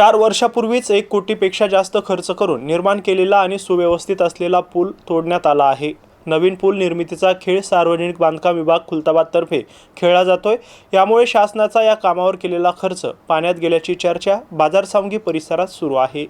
चार वर्षापूर्वीच एक कोटीपेक्षा जास्त खर्च करून निर्माण केलेला आणि सुव्यवस्थित असलेला पूल तोडण्यात आला आहे. नवीन पूल निर्मितीचा खेळ सार्वजनिक बांधकाम विभाग खुलताबादतर्फे खेळला जातोय. यामुळे शासनाचा या कामावर केलेला खर्च पाण्यात गेल्याची चर्चा बाजारसावंगी परिसरात सुरू आहे.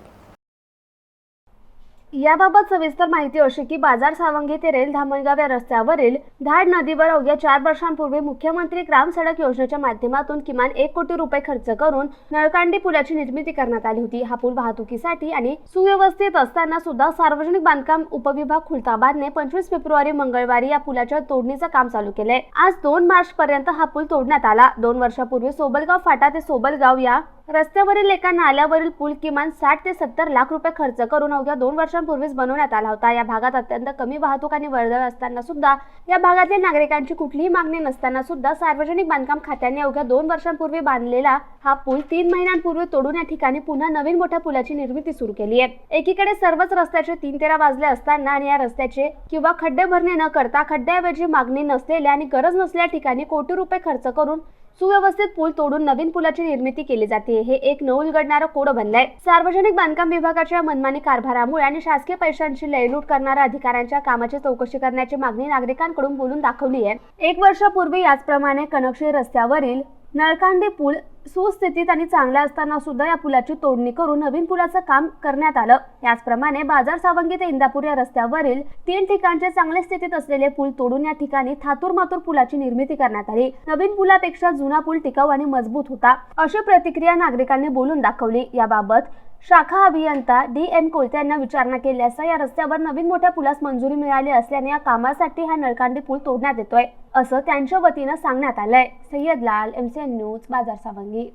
याबाबत सविस्तर माहिती अशी की बाजार सावंगी ते रेल धामणगाव या रस्त्यावरील धाड नदीवर अवघ्या चार वर्षांपूर्वी मुख्यमंत्री ग्राम सडक योजनेच्या माध्यमातून किमान एक कोटी रुपये खर्च करून नळकांडी पुलाची निर्मिती करण्यात आली होती. हा पूल वाहतुकीसाठी आणि सुव्यवस्थित असताना सुद्धा सार्वजनिक बांधकाम उपविभाग खुलताबादने पंचवीस फेब्रुवारी मंगळवारी या पुलाच्या तोडणीचं काम चालू केलंय. आज दोन मार्च पर्यंत हा पूल तोडण्यात आला. दोन वर्षापूर्वी सोबलगाव फाटा ते सोबलगाव या रस्त्यावरील एका नाल्यावरील पूल किमान साठ ते सत्तर लाख रुपये खर्च करून अवघ्या दोन वर्षांपूर्वीच बनवण्यात आला होता. या भागात अत्यंत कमी वाहतूक आणि वर्दळ असताना सुद्धा या भागातील नागरिकांची कुठलीही मागणी नसताना सुद्धा सार्वजनिक बांधकाम खात्याने अवघ्या दोन वर्षांपूर्वी बांधलेला हा पूल तीन महिन्यांपूर्वी तोडून या ठिकाणी पुन्हा नवीन मोठ्या पुलाची निर्मिती सुरू केली आहे. एकीकडे सर्वच रस्त्याचे तीन तेरा वाजले असताना आणि या रस्त्याचे किंवा खड्डे भरणे न करता खड्ड्याऐवजी मागणी नसलेल्या आणि गरज नसलेल्या ठिकाणी कोटी रुपये खर्च करून सुव्यवस्थित पूल तोडून नवीन पुलाची निर्मिती केली जाते. हे एक न उलगडणारं कोड आहे सार्वजनिक बांधकाम विभागाच्या मनमानी कारभारामुळे आणि शासकीय पैशांची लयलूट करणाऱ्या अधिकाऱ्यांच्या कामाची चौकशी करण्याची मागणी नागरिकांकडून बोलून दाखवली आहे एक वर्षापूर्वी याचप्रमाणे कनकशी रस्त्यावरील नळकांडी पूल सुस्थितीत आणि चांगल्या असताना सुद्धा या पुलाची तोडणी करून नवीन पुलाचं काम करण्यात आलं. याचप्रमाणे बाजार सावंगी ते इंदापूर या रस्त्यावरील तीन ठिकाणचे चांगल्या स्थितीत असलेले पूल तोडून या ठिकाणी थातूर मातूर पुलाची निर्मिती करण्यात आली. नवीन पुलापेक्षा जुना पूल टिकाऊ आणि मजबूत होता अशी प्रतिक्रिया नागरिकांनी बोलून दाखवली. याबाबत शाखा अभियंता डी एम कोलते यांना विचारणा केली असता या रस्त्यावर नवीन मोठ्या पुलास मंजुरी मिळाली असल्याने या कामासाठी हा नळकांडी पूल तोडण्यात येतोय. असं त्यांच्या वतीनं सांगण्यात आलंय. सय्यद लाल एम सी एन न्यूज बाजार सावंगी.